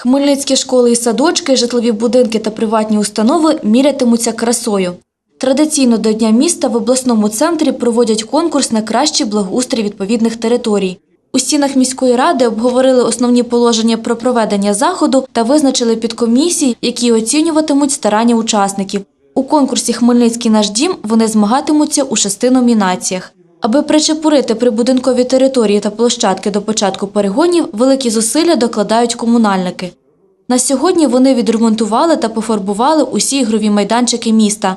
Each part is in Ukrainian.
Хмельницькі школи і садочки, житлові будинки та приватні установи мірятимуться красою. Традиційно до Дня міста в обласному центрі проводять конкурс на кращий благоустрій відповідних територій. У стінах міської ради обговорили основні положення про проведення заходу та визначили підкомісії, які оцінюватимуть старання учасників. У конкурсі Хмельницький наш дім вони змагатимуться у шести номінаціях. Аби причепурити прибудинкові території та площадки до початку перегонів, великі зусилля докладають комунальники. На сьогодні вони відремонтували та пофарбували усі ігрові майданчики міста.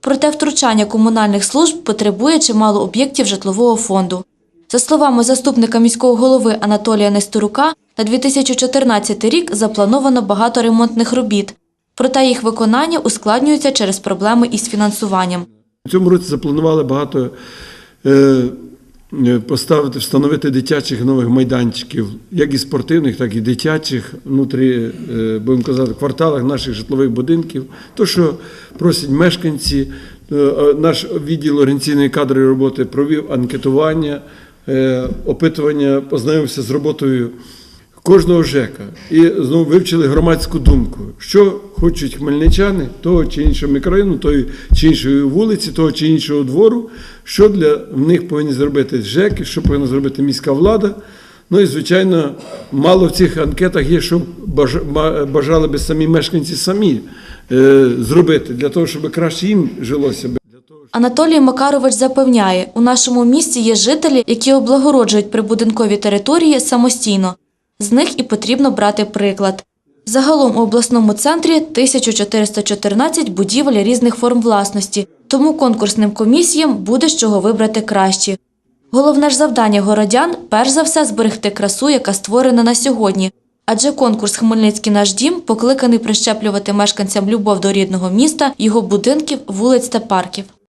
Проте втручання комунальних служб потребує чимало об'єктів житлового фонду. За словами заступника міського голови Анатолія Нестерука, на 2014 рік заплановано багато ремонтних робіт, проте їх виконання ускладнюється через проблеми із фінансуванням. У цьому році запланували багато поставити, встановити дитячих нових майданчиків, як і спортивних, так і дитячих, внутрі, е, будемо казати, кварталах наших житлових будинків. То, що просять мешканці, Е, е, наш відділ організаційної кадрової роботи провів анкетування, е, опитування, познайомився з роботою кожного ЖЕКа і знову вивчили громадську думку, що хочуть хмельничани того чи іншого мікрорайону, тої чи іншої вулиці, того чи іншого двору, що для них повинні зробити ЖЕКи, що повинна зробити міська влада. Ну і звичайно, мало в цих анкетах є, що баж- бажали би самі мешканці самі е, зробити для того, щоб краще їм жилося. Анатолій Макарович запевняє, у нашому місті є жителі, які облагороджують прибудинкові території самостійно. З них і потрібно брати приклад. Загалом у обласному центрі 1414 будівель різних форм власності, тому конкурсним комісіям буде з чого вибрати кращі. Головне ж завдання городян перш за все зберегти красу, яка створена на сьогодні. Адже конкурс Хмельницький наш дім покликаний прищеплювати мешканцям любов до рідного міста, його будинків, вулиць та парків.